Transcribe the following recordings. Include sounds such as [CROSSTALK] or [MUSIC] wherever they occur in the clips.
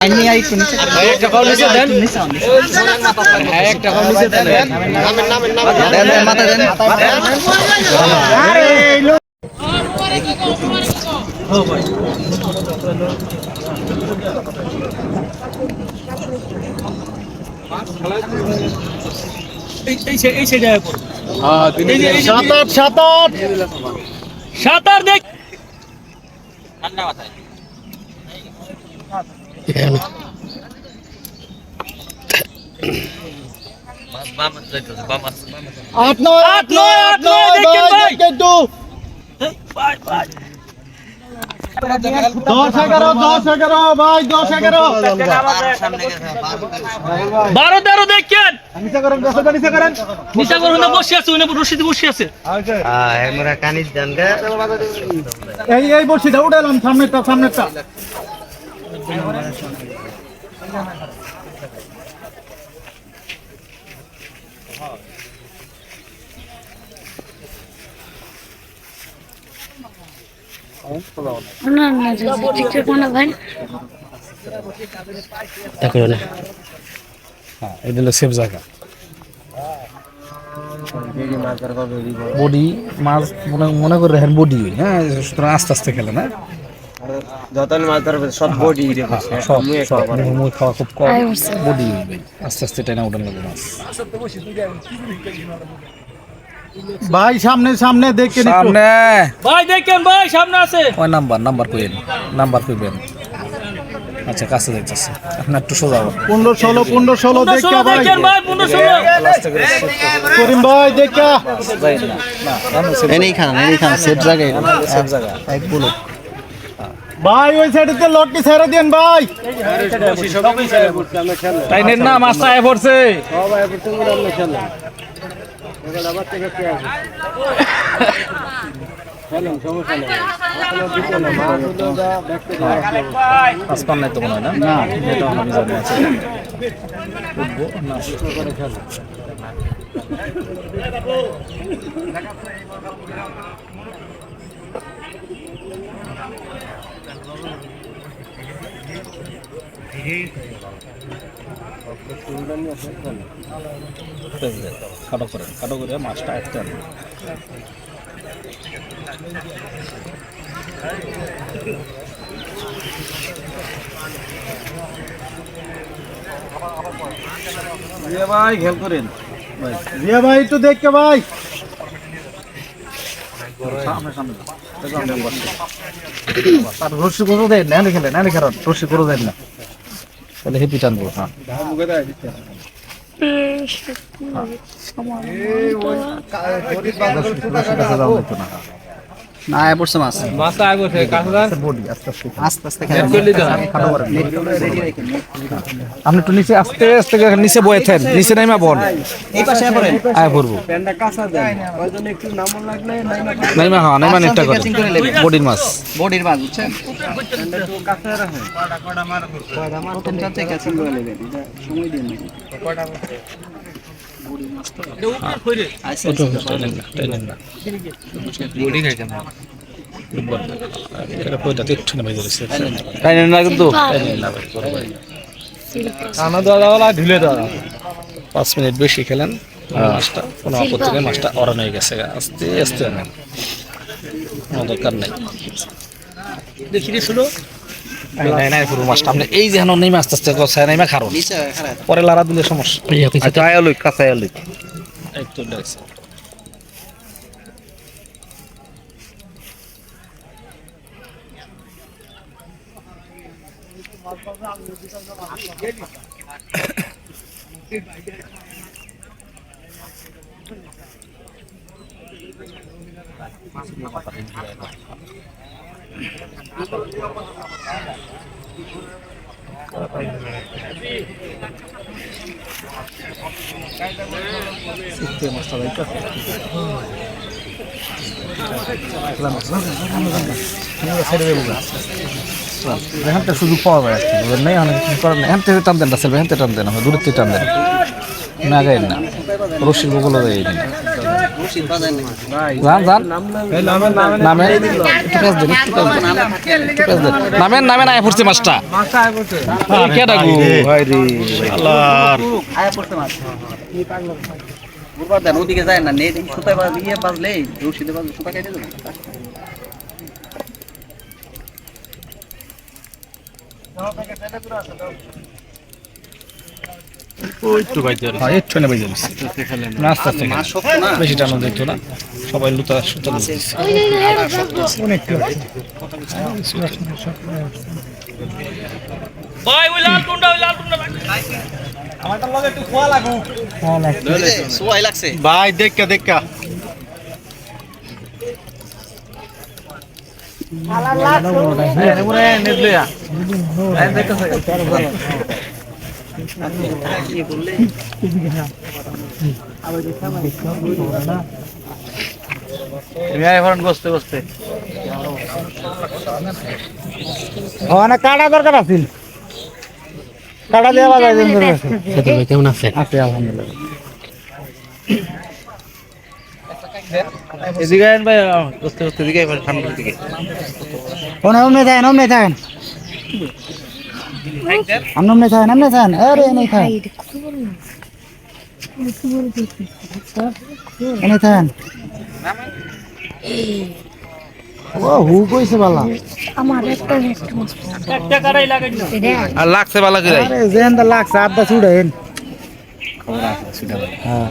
কোন একটা কল নিচে দেন একটা কল নিচে দেন দেন দেন মাথা দেন সাত আট সাত আট সাঁতার দেখ নয় আট নয়, আট নয়, দেখেন ভাই। দেখেন তো। দশ এগারো দশ এগারো ভাই দশ এগারো। বারো তেরো দেখেন। করেন নিশা করুন। বসে আছে উনি রশিদ বসে আছে। এই এই বসি দাও উঠালাম সামনেরটা সামনেরটা। না না জায়গা বডি মাছ মনে করে রাখেন বডি। হ্যাঁ আস্তে আস্তে খেলে না? যতন মাছ ধরবে সব বডি রে সব সব মুখ মুখ খাওয়া খুব কম বডি আস্তে আস্তে টেনে উঠান লাগবে মাছ ভাই সামনে সামনে দেখে নিন সামনে ভাই দেখেন ভাই সামনে আছে ওই নাম্বার নাম্বার কইেন নাম্বার কইবেন আচ্ছা কাছে দেখতেছে আপনি একটু সোজা। পনেরো ষোলো পনেরো ষোলো দেখে ভাই দেখেন করিম ভাই দেখে না খান এনেই খান সেফ জায়গায় সেফ জায়গা এক বলো ভাই ওই সাইডে লটটি ছেড়ে দেন ভাই। টাইনের না মাছটা আয় পড়ছে। মাছ পান নাই তো মনে হয় না? না। এটা আমি জানি আছে। না খাটো করেন। খাটো করে মাছটা। ভাই খেয়াল করেন ভাই। একটু দেখকে ভাই আর রশি করে দেন না খেলেন এনে খেলেন রশি করে দেন না। তাহলে হেপি টানবো হ্যাঁ। রশির কাছে যাওয়া যেত না না আয় পড়ছে মাছ বডি আস্তে আস্তে আস্তে আস্তে খেলা আপনি একটু নিচে আস্তে আস্তে নিচে বয়ে থেন নিচে নাইমা বল। এই পাশে আয় পড়েন আয় পড়ব নাইমা হ্যাঁ নাইমা নেটটা করে বডির মাছ। বডির মাছ বুঝছেন? প্রথম চাতে ক্যাচিং করে নেবেন এটা সময় দিন ওটা টাইনেন না টাইনেন না এটা কইটাতে একটু নেমে যাচ্ছে টাইনেন না কিন্তু না ভাই বড় পাঁচ মিনিট বেশি খেলেন মাছটা কোনো আপত্তি নেই মাছটা অরান হয়ে গেছে। আস্তে আস্তে আনেন দরকার নেই দেখি পুরো মাছটা। আপনি এই যে হেন নেমে আস্তে আস্তে গছায় নেমে খারণ পরে লারা দিলে সমস্যা। আচ্ছা আয় লুক কাঁচা আয় [LAUGHS] এখানটা সুযোগ পাওয়া যায় বুঝলেন? নাই অনেক কিছু করার নেই। টান দেন রাসেল টান দেন দূরের থেকে টান দেন। না, গাইন না। রশির না যান যান নামেন একটু পেঁচ দেন একটু পেঁচ দেন নামেন নামেন আয় পড়ছে মাছটা। কে ডাকু? ওদিকে যায় না নেট সুতায় ইয়ে বাজলে রশিদে বাজলে সুতা কেটে দেবে। হ্যাঁ একটু নেবে যাবে না আস্তে আস্তে মাছ শক্ত না বেশি টানো দেখতো না। সবাই লুতা সুতা দিচ্ছে ভাই ওই লাল টুন্ডা ওই লাল লাগছে ভাই দেখা দেখা ইয়ে করলে বসতে বসতে ওখানে কাটা দরকার আছিল কাটা দেওয়া যায় কেমন আছে। আছে? আলহামদুলিল্লাহ। এদিকে আইন ভাই বসতে বসতে এদিকে আইন ঠান্ডার দিকে। কোন অমনে থাকেন অমনে থাকেন। অমনে থাকেন অমনে থাকেন আরে এনে থাকেন এনে থাকেন ও হু কইছে বালা। আমার একটা একটা কারাই? লাগাই না আর লাগছে বালা করে আরে যেন দা লাগছে আড্ডা ছুড়েন হ্যাঁ।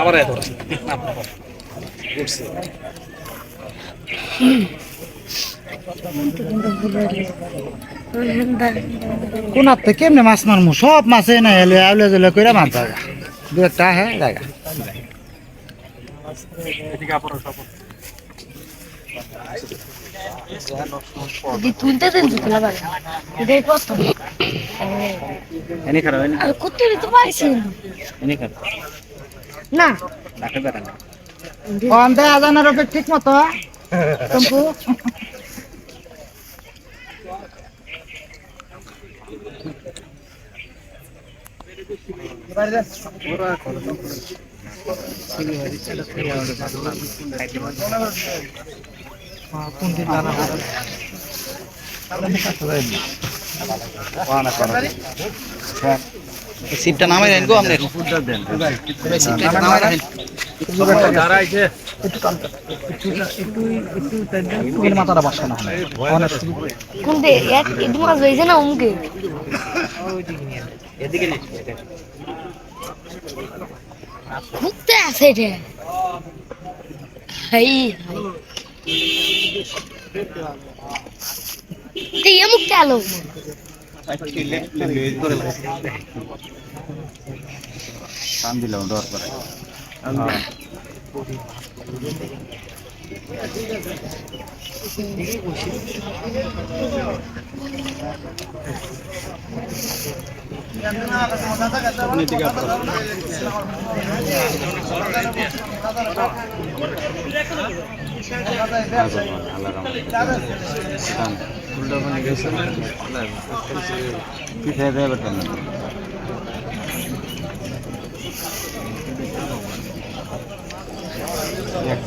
আবার এত কোন আপনি কেমনে মাছ মারমু? সব মাছে না এলে আউলে জলে কইরা মাছ জায়গা দু একটা হ্যাঁ জায়গা। যদি তুলতে দেন তো তোলা পারে এটাই প্রথম এনে খারাপ এনে আর কত তো পাইছি এনে খারাপ না রাখে বেড়া না অন্তে আজানের ওপর ঠিক মতো টম্পু সিটটা নামাই দেন গো আমাদের সিটটা নামাই রাখেন দাঁড়াইছে মাথাটা বাসা না কোন দে এক একটু মাছ হয়েছে না অমুকে? এদিকে নে ঘুরতে আছে রে হাই হাই। এই আমুক চালো টান দিলাম ডর করে পিঠে দেবে বেটার না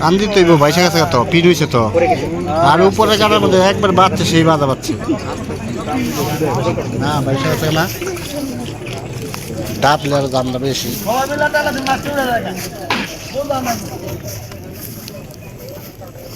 টান দিতে হইব বাইশে গেছে তো পিন হয়েছে তো। আর উপরে গানের মধ্যে একবার বাচ্চা সেই বাজা বাচ্চা না, বাইশে গেছে না। ডাবলে আর দামটা বেশি।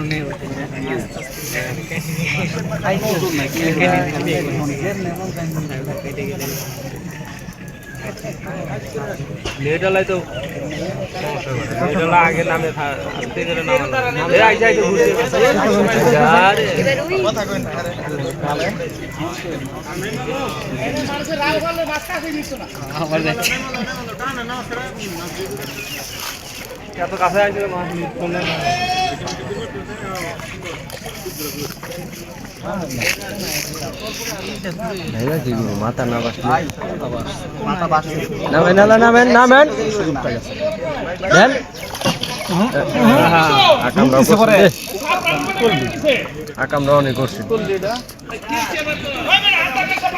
ఉన్నాయి লেটালাই তো লেটালা আগে নামে আস্তে করে নামে ঘুরে আরে এত কাছে আসবে মাছ নিয়ে নামেন নালা নামেন নামেন। দেন। আকামরা অনেক করছি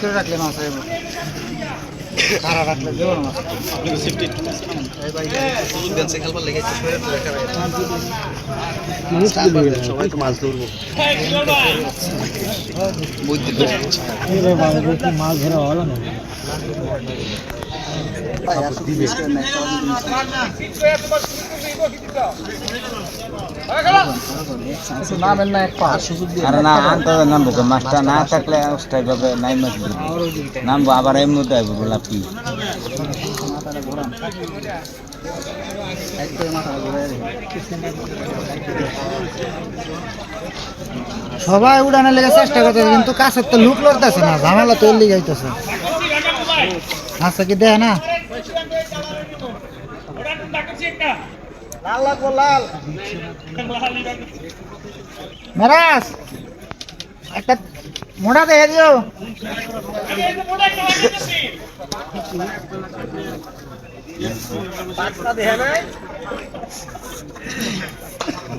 করে রাখলে মাছ রাখলে দেবো মাছ সবাই তো মাছ ধরবো নামেন না এক পাঁচ আরে না মাছটা না থাকলে নাই নামবো, আবার এমনি কি? সবাই উড়ানের লেগে চেষ্টা করতেছে, কিন্তু কাছের তো লুক লড়তেছে না, ঝামেলা তো এর আচ্ছা কি দেয় না? মেরাজ একটা মোটা দেখে দিও।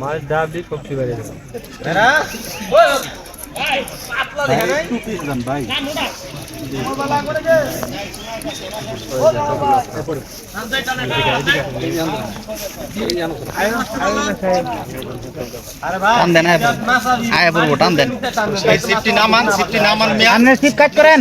মাছ ডাবলি কপি বাড়ি টান আপনি স্টিপ কাট করেন।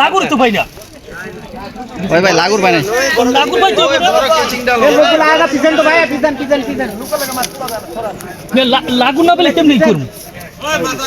লাগুর তো পাই না। ওই ভাই লাগুর ভাই লাগুর পাই তো এই পিছন তো ভাই পিছন পিছন পিছন। লাগুর না পেলে কেমনি করব আমার মাথা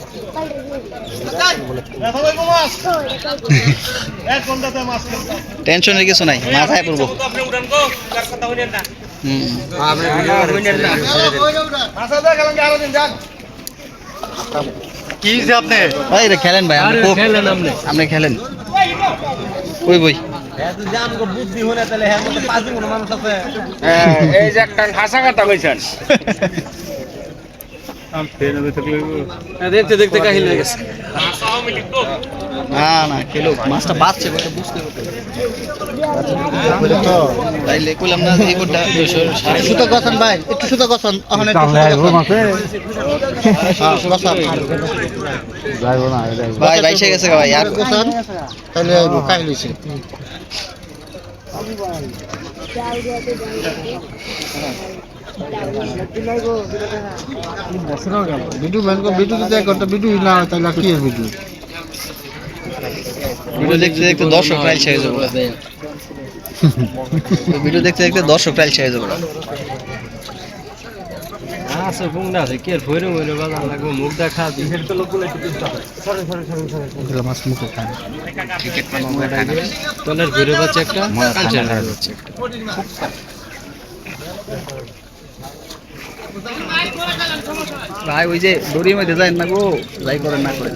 টেনশনের কিছু নাই। মাছ আয় পড়ব। কি যে আপনি ওই রে খেলেন ভাই আপনি কোক। আপনি। খেলেন। কই বই? এই যে একটা হাসা কথা কইছেন। দেখতে দেখতে কাহিল হয়ে গেছে। না না খেলো মাছটা বাঁচছে বলে বুঝতে পারতে তাইলে কইলাম না এই কোটা সুতো গছন ভাই একটু সুতো গছন একটু। হ্যাঁ, গছন। ভাই বাইসে গেছে ভাই আর গছন তাহলে কাহিল হয়েছে বিটু বিটু যদি এক ঘণ্টা বিটু না তাহলে কি বিটু? ভিডিও দেখতে দেখতে দর্শক রাইল ছেড়ে যাব। ভিডিও দেখতে দেখতে দর্শক রাইল ছেড়ে যাব। আছে বুংনা আছে কে ভৈরে ভৈরে বাজার লাগবে মুখ দেখা দিছে এগুলো মাছ মুখে খায় তলের ভৈরে বাচ্চা একটা ভাই ওই যে দড়ির মধ্যে যায় না গো যাই করেন না করেন।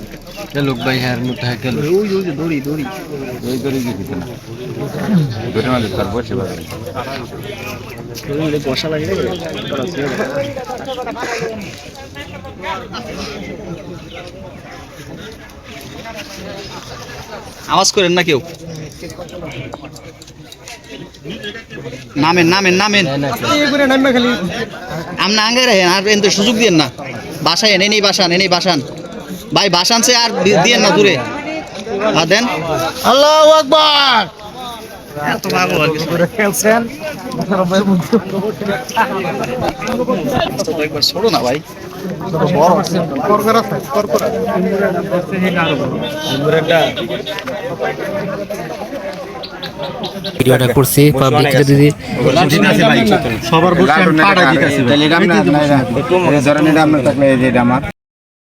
লোক ভাই হ্যাঁ মুঠা গেল ওই ওই দড়ি দড়ি ওই দিতে না ঘুরে মাঝে তার বসে মধ্যে বসা লাগে আওয়াজ করেন না কেউ নামেন নামেন নামেন আমনা আঙ্গে রাখেন আর সুযোগ দিয়েন না বাসায় এনে নেই বাসান এনেই বাসান ভাই বাসান সে আর দি- দিয়েন না দূরে আর দেন আল্লাহু আকবার ছোড়ো না ভাই ভিডিওটা করছি পাবলিক যদি সবার বসে আমি পাড়া দিতেছি তাহলে এটা আমরা ধরেন এটা আপনার থাকলে এটা আমার